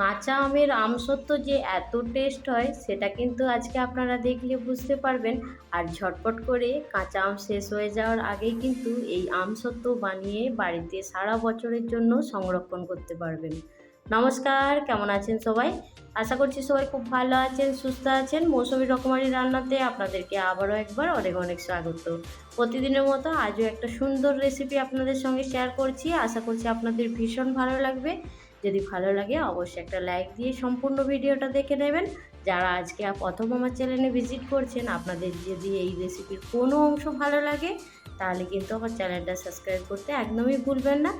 কাঁচা আমের আমসত্ব যে এত টেস্ট হয়, সেটা কিন্তু আজকে আপনারা দেখলে বুঝতে পারবেন। আর ঝটপট করে কাঁচা আম শেষ হয়ে যাওয়ার আগেই কিন্তু এই আমসত্ব বানিয়ে বাড়িতে সারা বছরের জন্য সংরক্ষণ করতে পারবেন। নমস্কার, কেমন আছেন সবাই? আশা করছি সবাই খুব ভালো আছেন, সুস্থ আছেন। মৌসুমি রকমারি রান্নাতে আপনাদেরকে আবারও একবার অনেক অনেক স্বাগত। প্রতিদিনের মতো আজও একটা সুন্দর রেসিপি আপনাদের সঙ্গে শেয়ার করছি। আশা করছি আপনাদের ভীষণ ভালো লাগবে। যদি ভালো লাগে অবশ্যই একটা লাইক দিয়ে সম্পূর্ণ ভিডিওটা দেখে নেবেন। যারা আজকে প্রথম আমার চ্যানেলে ভিজিট করছেন, আপনাদের যদি এই রেসিপির কোনো অংশ ভালো লাগে, তাহলে কিন্তু আমার চ্যানেলটা সাবস্ক্রাইব করতে একদমই ভুলবেন না।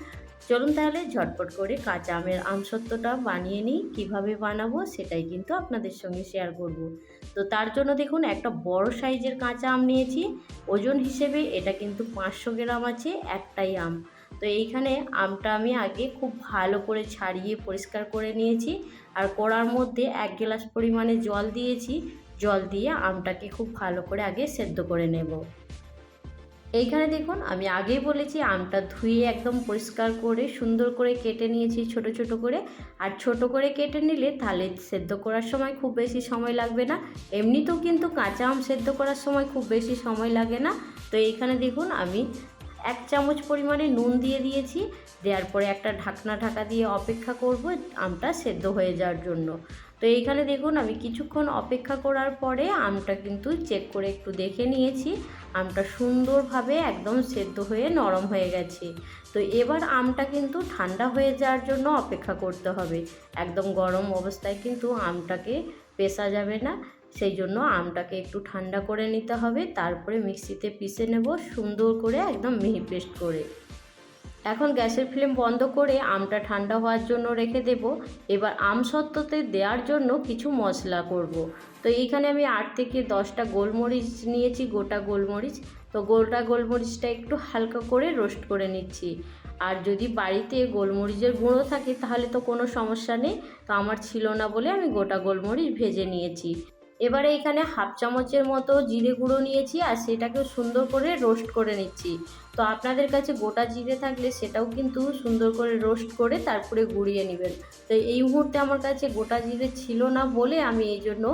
চলুন তাহলে ঝটপট করে কাঁচা আমের আমসত্বটা বানিয়ে নিই। কীভাবে বানাবো সেটাই কিন্তু আপনাদের সঙ্গে শেয়ার করব। তো তার জন্য দেখুন, একটা বড় সাইজের কাঁচা আম নিয়েছি। ওজন হিসেবে এটা কিন্তু পাঁচশো গ্রাম আছে, একটাই আম। তো এইখানে আমটা আমি আগে খুব ভালো করে ছাড়িয়ে পরিষ্কার করে নিয়েছি আর কড়ার মধ্যে এক গ্লাস পরিমাণে জল দিয়েছি। জল দিয়ে আমটাকে খুব ভালো করে আগে সেদ্ধ করে নেব। এইখানে দেখুন, আমি আগেই বলেছি আমটা ধুয়ে একদম পরিষ্কার করে সুন্দর করে কেটে নিয়েছি ছোট ছোট করে। আর ছোট করে কেটে নিলে তাহলে সেদ্ধ করার সময় খুব বেশি সময় লাগবে না। এমনিতেও কিন্তু কাঁচা আম সেদ্ধ করার সময় খুব বেশি সময় লাগে না। তো এইখানে দেখুন, আমি এক চামচ পরিমাণে নুন দিয়ে দিয়েছি। দেওয়ার পরে একটা ঢাকনা ঢাকা দিয়ে অপেক্ষা করব, আমটা সেদ্ধ হয়ে যাওয়ার জন্য। তো এইখানে দেখুন, আমি কিছুক্ষণ অপেক্ষা করার পরে আমটা কিন্তু চেক করে একটু দেখে নিয়েছি। আমটা সুন্দরভাবে একদম সেদ্ধ হয়ে নরম হয়ে গেছে। তো এবার আমটা কিন্তু ঠান্ডা হয়ে যাওয়ার জন্য অপেক্ষা করতে হবে। একদম গরম অবস্থায় কিন্তু আমটাকে পেশা যাবে না। সেই জন্য আমটাকে একটু ঠান্ডা করে নিতে হবে। তারপরে মিক্সিতে পিষে নেব সুন্দর করে একদম মিহি পেস্ট করে। এখন গ্যাসের ফ্লেম বন্ধ করে আমটা ঠান্ডা হওয়ার জন্য রেখে দেব। এবার আম সত্ত্বতে দেওয়ার জন্য কিছু মশলা করব। তো এইখানে আমি আট থেকে দশটা গোলমরিচ নিয়েছি, গোটা গোলমরিচ। তো গোটা গোলমরিচটা একটু হালকা করে রোস্ট করে নিচ্ছি। আর যদি বাড়িতে গোলমরিচের গুঁড়ো থাকে তাহলে তো কোনো সমস্যা নেই। তো আমার ছিল না বলে আমি গোটা গোলমরিচ ভেজে নিয়েছি। এবারে এখানে হাফ চামচের মতো জিরে গুঁড়ো নিয়েছি আর সেটাকে সুন্দর করে রোস্ট করে নিচ্ছি। তো আপনাদের কাছে গোটা জিরে থাকলে সেটাও কিন্তু সুন্দর করে রোস্ট করে তারপরে গুঁড়িয়ে নেবেন। তো এই মুহূর্তে আমার কাছে গোটা জিরে ছিল না বলে আমি এই জন্য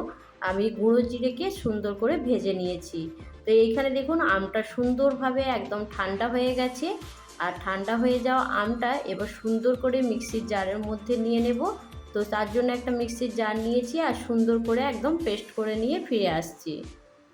আমি গুঁড়ো জিরেকে সুন্দর করে ভেজে নিয়েছি। তো এইখানে দেখুন আমটা সুন্দরভাবে একদম ঠান্ডা হয়ে গেছে। আর ঠান্ডা হয়ে যাওয়া আমটা এবার সুন্দর করে মিক্সির জারের মধ্যে নিয়ে নেব। তো তার জন্য একটা মিক্সির জার নিয়েছি আর সুন্দর করে একদম পেস্ট করে নিয়ে ফিরে আসছি।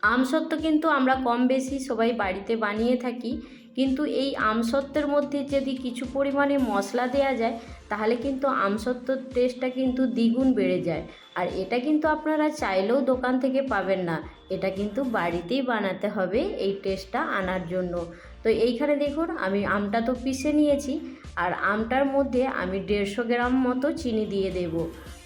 আমসত্ত্ব কিন্তু আমরা কম বেশি সবাই বাড়িতে বানিয়ে থাকি। কিন্তু এই আমসত্ত্বের মধ্যে যদি কিছু পরিমাণে মশলা দেওয়া যায়, তাহলে কিন্তু আমসত্ত্বর টেস্টটা কিন্তু দ্বিগুণ বেড়ে যায়। আর এটা কিন্তু আপনারা চাইলেও দোকান থেকে পাবেন না। এটা কিন্তু বাড়িতেই বানাতে হবে এই টেস্টটা আনার জন্য। তো এইখানে দেখুন, আমি আমটা তো পিষে নিয়েছি, আর আমটার মধ্যে আমি দেড়শো গ্রাম মতো চিনি দিয়ে দেব।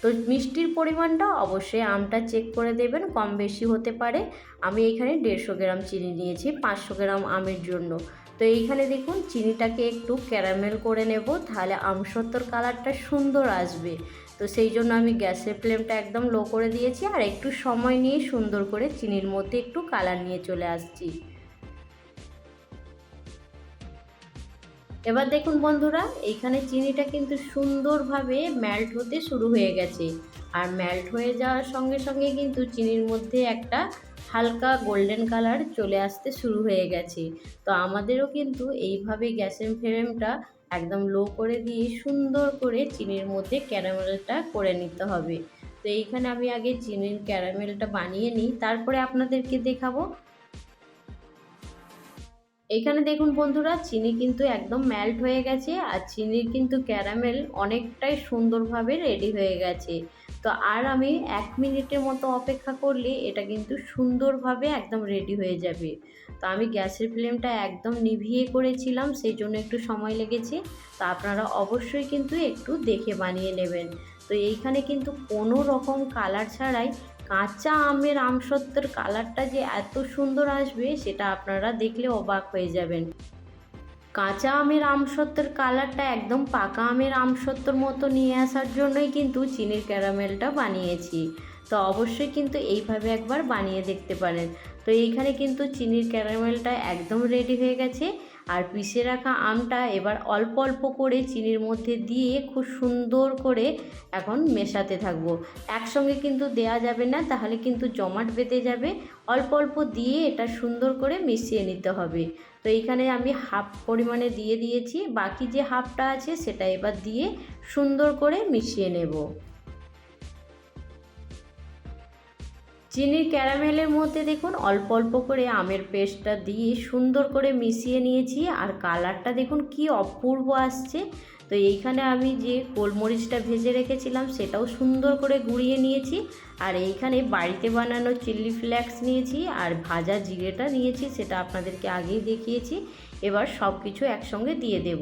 তো মিষ্টির পরিমাণটা অবশ্যই আমটা চেক করে দেবেন, কম বেশি হতে পারে। আমি এখানে দেড়শো গ্রাম চিনি নিয়েছি, পাঁচশো গ্রাম আমের জন্য। তো এইখানে দেখুন চিনিটাকে একটু ক্যারামেল করে নেব, তাহলে আমসত্তর কালারটা সুন্দর আসবে। তো সেই জন্য আমি গ্যাসের ফ্লেমটা একদম লো করে দিয়েছি আর একটু সময় নিয়ে সুন্দর করে চিনির মধ্যে একটু কালার নিয়ে চলে আসছি। এবার দেখুন বন্ধুরা, এইখানে চিনিটা কিন্তু সুন্দরভাবে ম্যাল্ট হতে শুরু হয়ে গেছে। আর ম্যাল্ট হয়ে যাওয়ার সঙ্গে সঙ্গে কিন্তু চিনির মধ্যে একটা হালকা গোল্ডেন কালার চলে আসতে শুরু হয়ে গেছে। তো আমাদেরও কিন্তু এইভাবে গ্যাসের ফ্লেমটা একদম লো করে দিয়ে সুন্দর করে চিনির মধ্যে ক্যারামেলটা করে নিতে হবে। তো এইখানে আমি আগে চিনির ক্যারামেলটা বানিয়ে নিই, তারপরে আপনাদেরকে দেখাবো। এখানে দেখুন বন্ধুরা, চিনি কিন্তু একদম ম্যাল্ট হয়ে গেছে, আর চিনির কিন্তু ক্যারামেল অনেকটাই সুন্দরভাবে রেডি হয়ে গেছে। তো আর আমি এক মিনিটের মতো অপেক্ষা করলে এটা কিন্তু সুন্দরভাবে একদম রেডি হয়ে যাবে। তো আমি গ্যাসের ফ্লেমটা একদম নিভিয়ে করেছিলাম, সেই জন্য একটু সময় লেগেছে। তো আপনারা অবশ্যই কিন্তু একটু দেখে বানিয়ে নেবেন। তো এইখানে কিন্তু কোনো রকম কালার ছাড়াই কাঁচা আমের আমসত্ত্বের কালারটা যে এত সুন্দর আসবে, সেটা আপনারা দেখলে অবাক হয়ে যাবেন। কাঁচা আমের আমসত্ত্বের কালারটা একদম পাকা আমের আমসত্ত্বর মতো নিয়ে আসার জন্যই কিন্তু চিনির ক্যারামেলটা বানিয়েছি। তো অবশ্যই কিন্তু এইভাবে একবার বানিয়ে দেখতে পারেন। তো এইখানে কিন্তু চিনির ক্যারামেলটা একদম রেডি হয়ে গেছে। আর পিষে রাখা আমটা এবার অল্প অল্প করে চিনির মধ্যে দিয়ে খুব সুন্দর করে এখন মেশাতে থাকব। একসঙ্গে কিন্তু দেয়া যাবে না, তাহলে কিন্তু জমাট বেঁধে যাবে। অল্প অল্প দিয়ে এটা সুন্দর করে মিশিয়ে নিতে হবে। তো এইখানে আমি হাফ পরিমাণে দিয়ে দিয়েছি, বাকি যে হাফটা আছে সেটা এবার দিয়ে সুন্দর করে মিশিয়ে নেব। চিনির ক্যারামেলের মধ্যে দেখুন অল্প অল্প করে আমের পেস্টটা দিয়ে সুন্দর করে মিশিয়ে নিয়েছি আর কালারটা দেখুন কি অপূর্ব আসছে। তো এইখানে আমি যে গোলমরিচটা ভেজে রেখেছিলাম সেটাও সুন্দর করে গুঁড়িয়ে নিয়েছি আর এইখানে বাড়িতে বানানো চিলি ফ্লেক্স নিয়েছি আর ভাজা জিরেটা নিয়েছি সেটা আপনাদেরকে আগেই দেখিয়েছি। এবার সব কিছু একসঙ্গে দিয়ে দেব।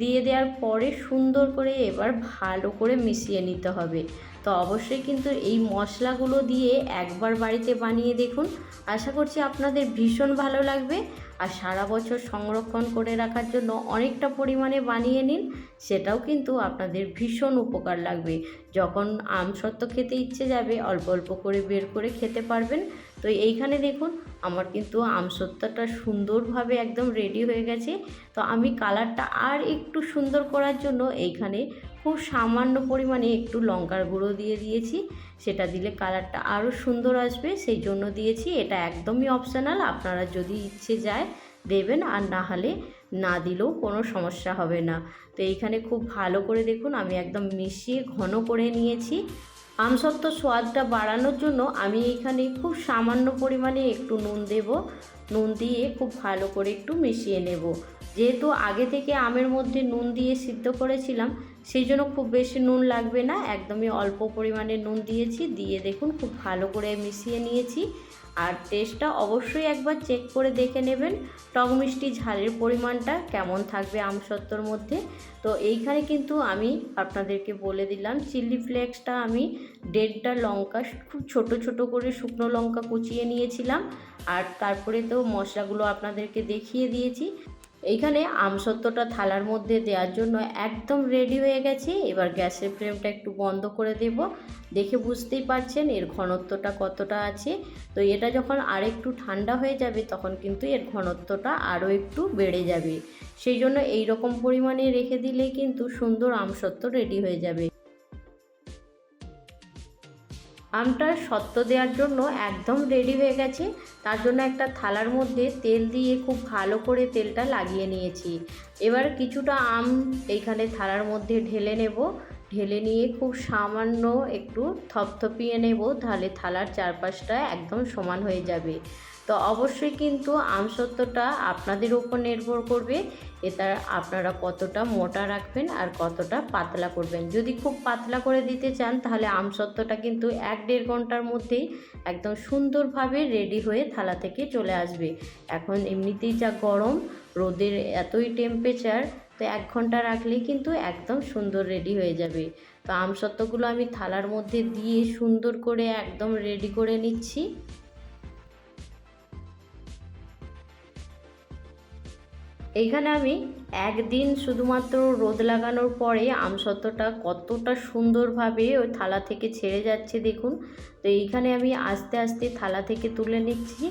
দিয়ে দেওয়ার পরে সুন্দর করে এবার ভালো করে মিশিয়ে নিতে হবে। তো অবশ্যই কিন্তু এই মশলাগুলো দিয়ে একবার বাড়িতে বানিয়ে দেখুন। আশা করছি আপনাদের ভীষণ ভালো লাগবে। আর সারা বছর সংরক্ষণ করে রাখার জন্য অনেকটা পরিমাণে বানিয়ে নিন, সেটাও কিন্তু আপনাদের ভীষণ উপকার লাগবে। যখন আম সত্ত্ব খেতে ইচ্ছে যাবে, অল্প অল্প করে বের করে খেতে পারবেন। তো এইখানে দেখুন, আমার কিন্তু আমসত্ত্বটা সুন্দরভাবে একদম রেডি হয়ে গেছে। তো আমি কালারটা আর একটু সুন্দর করার জন্য এইখানে খুব সামান্য পরিমাণে একটু লঙ্কার গুঁড়ো দিয়ে দিয়েছি। সেটা দিলে কালারটা আরও সুন্দর আসবে। সেই জন্য দিয়েছি। এটা একদমই অপশানাল আপনারা যদি ইচ্ছে যায় দেবেন, আর না হলে না দিলেও কোনো সমস্যা হবে না। তো এইখানে খুব ভালো করে দেখুন, আমি একদম মিশিয়ে ঘন করে নিয়েছি। আমসত্ত্ব স্বাদটা বাড়ানোর জন্য আমি এখানে খুব সামান্য পরিমাণে একটু নুন দেব। নুন দিয়ে খুব ভালো করে একটু মিশিয়ে নেব। যেহেতু আগে থেকে আমের মধ্যে নুন দিয়ে সিদ্ধ করেছিলাম, সেই জন্য খুব বেশি নুন লাগবে না। একদমই অল্প পরিমাণে নুন দিয়েছি, দিয়ে দেখুন খুব ভালো করে মিশিয়ে নিয়েছি। আর টেস্টটা অবশ্যই একবার চেক করে দেখে নেবেন, টক মিষ্টি ঝালের পরিমাণটা কেমন থাকবে আমসত্ত্বর মধ্যে। তো এইখানে কিন্তু আমি আপনাদেরকে বলে দিলাম, চিলি ফ্লেক্সটা আমি দেড়টা লঙ্কা, খুব ছোট ছোট করে শুকনো লঙ্কা কুচিয়ে নিয়েছিলাম। আর তারপরে তো মশলাগুলো আপনাদেরকে দেখিয়ে দিয়েছি। এইখানে আমসত্ত্বটা থালার মধ্যে দেওয়ার জন্য একদম রেডি হয়ে গেছে। এবার গ্যাসের ফ্লেমটা একটু বন্ধ করে দেব। দেখে বুঝতেই পারছেন এর ঘনত্বটা কতটা আছে। তো এটা যখন আরেকটু ঠান্ডা হয়ে যাবে, তখন কিন্তু এর ঘনত্বটা আরও একটু বেড়ে যাবে। সেই জন্য এই রকম পরিমাণে রেখে দিলেই কিন্তু সুন্দর আমসত্ত্ব রেডি হয়ে যাবে। আমটা সত্ত্ব দেওয়ার জন্য একদম রেডি হয়ে গেছে। তার জন্য একটা থালার মধ্যে তেল দিয়ে খুব ভালো করে তেলটা লাগিয়ে নিয়েছি। এবার কিছুটা আম এইখানে থালার মধ্যে ঢেলে নেব। ঢেলে নিয়ে খুব সামান্য একটু থপথপিয়ে নেব। তাহলে থালার চারপাশটা একদম সমান হয়ে যাবে। তো অবশ্যই কিন্তু আমসত্ত্বটা আপনাদের উপর নির্ভর করবে এটা আপনারা কতটা মোটা রাখবেন আর কতটা পাতলা করবেন। যদি খুব পাতলা করে দিতে চান তাহলে আমসত্ত্বটা কিন্তু এক দেড় ঘণ্টার মধ্যেই একদম সুন্দরভাবে রেডি হয়ে থালা থেকে চলে আসবে। এখন এমনিতেই যা গরম, রোদের এতই টেম্পারেচার তো এক ঘণ্টা রাখলেই কিন্তু একদম সুন্দর রেডি হয়ে যাবে। তো আমসত্ত্বগুলো আমি থালার মধ্যে দিয়ে সুন্দর করে একদম রেডি করে নিচ্ছি। এইখানে আমি একদিন শুধুমাত্র রোদ লাগানোর পরে আমসত্ত্বটা কতটা সুন্দরভাবে ওই থালা থেকে ছেড়ে যাচ্ছে দেখুন। তো এইখানে আমি আস্তে আস্তে থালা থেকে তুলে নিচ্ছি।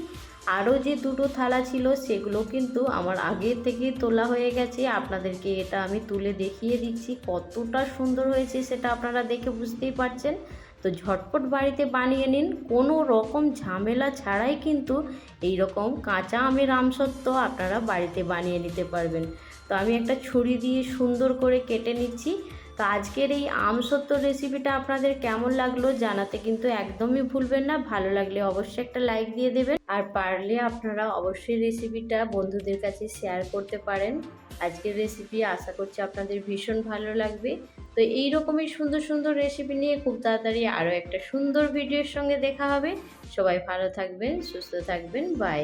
আরও যে দুটো থালা ছিল সেগুলো কিন্তু আমার আগে থেকে তোলা হয়ে গেছে। আপনাদেরকে এটা আমি তুলে দেখিয়ে দিচ্ছি। কতটা সুন্দর হয়েছে সেটা আপনারা দেখে বুঝতেই পারছেন। তো ঝটপট বাড়িতে বানিয়ে নিন। কোনো রকম ঝামেলা ছাড়াই কিন্তু এই রকম কাঁচা আমের আমসত্ত্ব আপনারা বাড়িতে বানিয়ে নিতে পারবেন। তো আমি একটা ছুরি দিয়ে সুন্দর করে কেটে নিচ্ছি। তো আজকের এই আমসত্ত্ব রেসিপিটা আপনাদের কেমন লাগল জানাতে কিন্তু একদমই ভুলবেন না। ভালো লাগলে অবশ্যই একটা লাইক দিয়ে দেবেন। আর পারলে আপনারা অবশ্যই রেসিপিটা বন্ধুদের কাছে শেয়ার করতে পারেন। আজকের রেসিপি আশা করছি আপনাদের ভীষণ ভালো লাগবে। তো এই রকমই সুন্দর সুন্দর রেসিপি নিয়ে খুব তাড়াতাড়ি আরও একটা সুন্দর ভিডিওর সঙ্গে দেখা হবে। সবাই ভালো থাকবেন, সুস্থ থাকবেন বাই